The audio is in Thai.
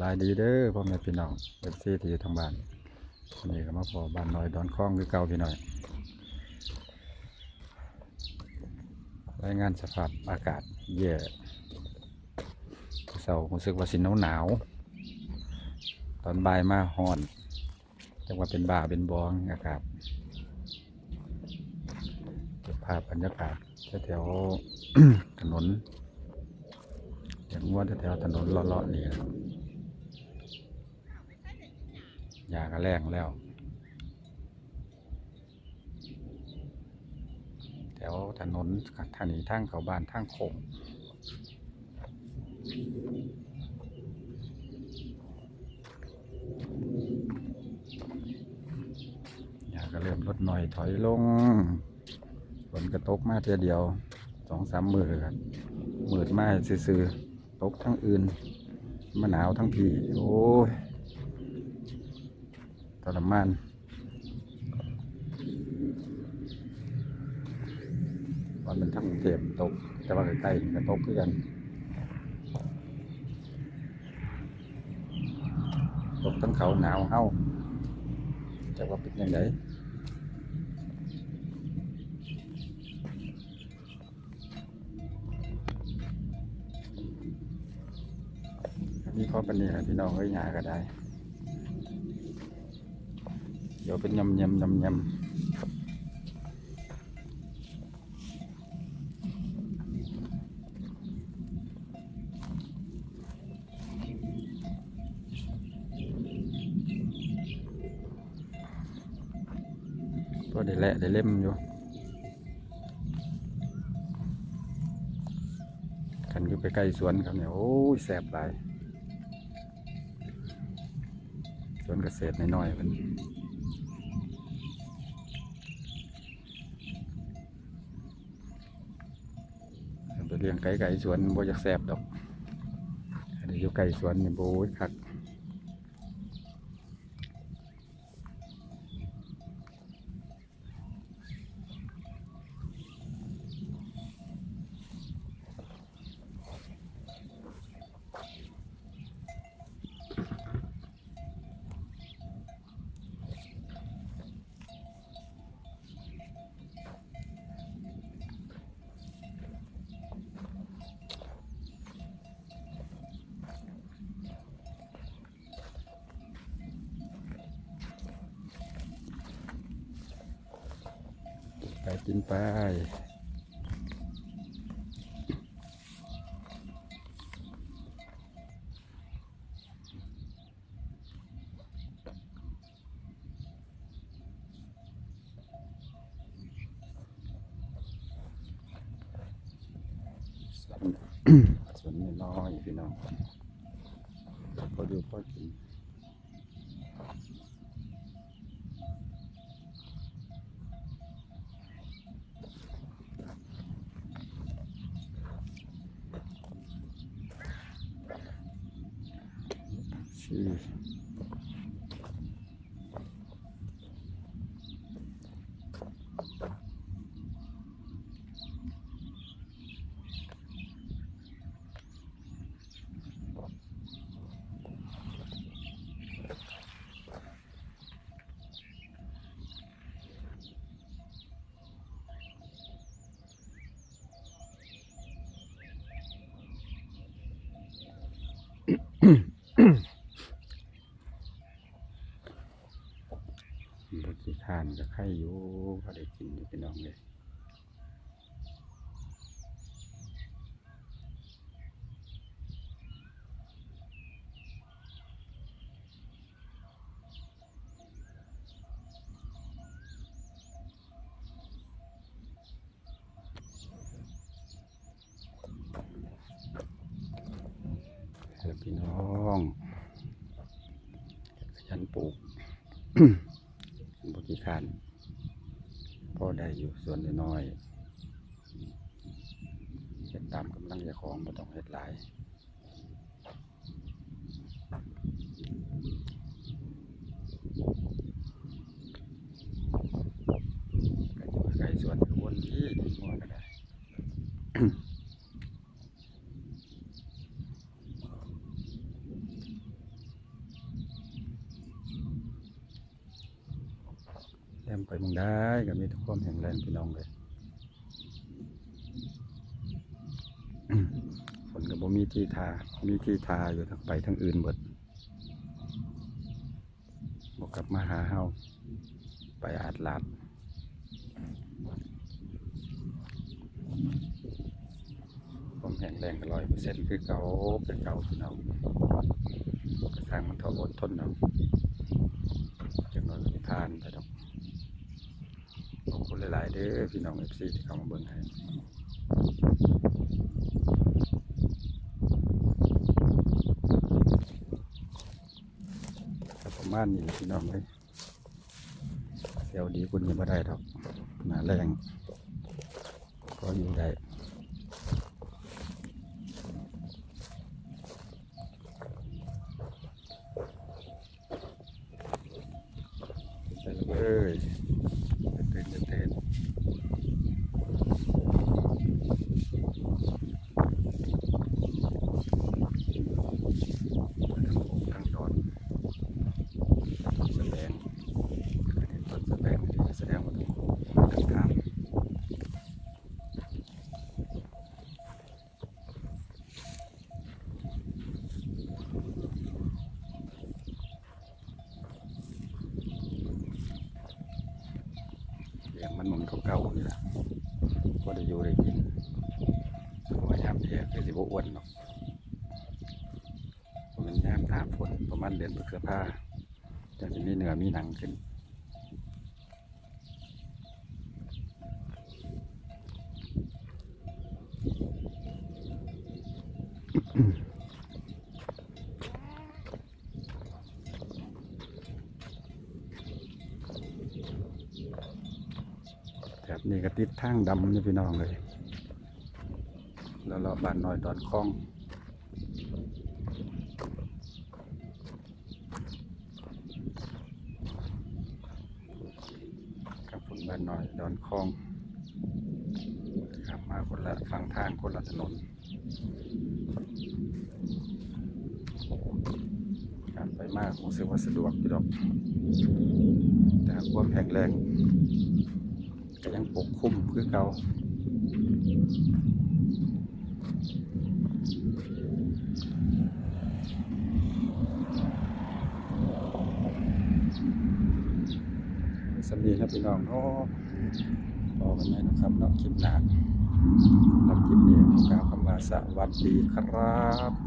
บายดีเด้อพ่อแม่พี่น้องเอฟซีที่อยู่ทางบ้านวันนี้ก็มาพอบ้านน้อยดอนคลองคือเก่าพี่น้อยรายงานสภาพอากาศแย่เสารู้สึกว่าสิหนาวหนาว ตอนบ่ายมาฮ้อนจังว่าเป็นบ่าเป็นบองอากาศเก็บภาพบรรยากาศแถวถนนอย่างว่าแถวถนนเลาะๆนี่ครับ ยาก็แรงแล้ว แถวถนนทางนี้ทางเขาบ้านทางโค้งยาก็เริ่มลดหน่อยถอยลงฝนกระตกมาเทียเดียวสองสามมือครับมืดมาซื่อๆตกทั้งอื่นมะหนาวทั้งพีโอ้ย ทรมานวันเป็นทั้งกรุงเทพตก แต่ว่าใกล้ๆก็ตกคือกันตกทั้งเขาหนาวเฮาจะว่าเป็นยังไงมีข้อปัญหาพี่น้องเอ้ยหาก็ได้ เดี๋ยวเป็นยำยำยำยำก็ได้แหละได้เล่มอยู่กันอยู่ไปใกล้สวนครับเนี่ยโอ้ยแสบหลาย สวนเกษตรน้อยๆมัน เลี้ยงไก่ไก่สวนบ่อยากแสบดอกอันนี้อยู่ไก่สวนนี่โบยคัก กินไปสวนน้อยพี่น้องพอดูพอกิน 嗯嗯嗯。ไข่อยู่พอได้กินอยู่พี่น้องเลยเฮ้ยพี่น้องขยันปลูกบกี่คัน พอได้อยู่ส่วนน้อยๆเห็ดตามกำลังเจ้าของบ่ต้องเฮ็ดหลายก็อยู่ไกลสวนก็วนที่ที่งัวก็ได้ มไปมึงได้ก็มีทุกความแข็งแรงพี่น้องเลยฝนก็บ่มีที่ทา มีที่ทาอยู่ทั้งไปทั้งอื่นเบิดบอกกลับมาหาเฮาไปอาดลาดความแข็งแรงร้อยเปอร์เซ็นต์คือเก่าเป็นเก่าพี่น้องกระทางมันทออดทนเอาจังน้อยก็สิผ่านไปดอก ขอบคุณหลายๆเด้อพี่น้องเอฟซีที่เข้ามาเบิ่งให้ก็ประมาณนี้พี่น้องเลยเซลดีคุณยังไม่ได้ดอกหนาแรงก็อยู่ได้ไปเลยเต้นเต้นทั้งอกทั้งดอน ต้นแสดงอันนี้ต้นแสดงนี่แสดงว่าต้องต้องทำเลี้ยง มันหมุนเก่าๆนี่แหละก็ได้อยู่ได้กินพราะว่ายามแย่คือสิบอ้วนเนาะเพราะมันยามตามฝนประมาณเดือนพฤษภาจะมีเนื้อมีหนังขึ้น นี้ก็ติดทางดำนี่พี่น้องเลยแล้วเราะบานน้อยดอนคลองกับผลบ้านน้อยดอนคลองขับมาคนละฝั่งทางคนละถนนการไปมากรู้สึกว่าสะดวกอยู่ดอกแต่ความแข็งแรง ก็ยังปกคลุมคือเก่าสำนีนะพี่น้องเนาะพอกกันไหมนะครับเนาะคลิปหน้าลำคลิปนี้กล่าวคำว่าสวัสดีครับ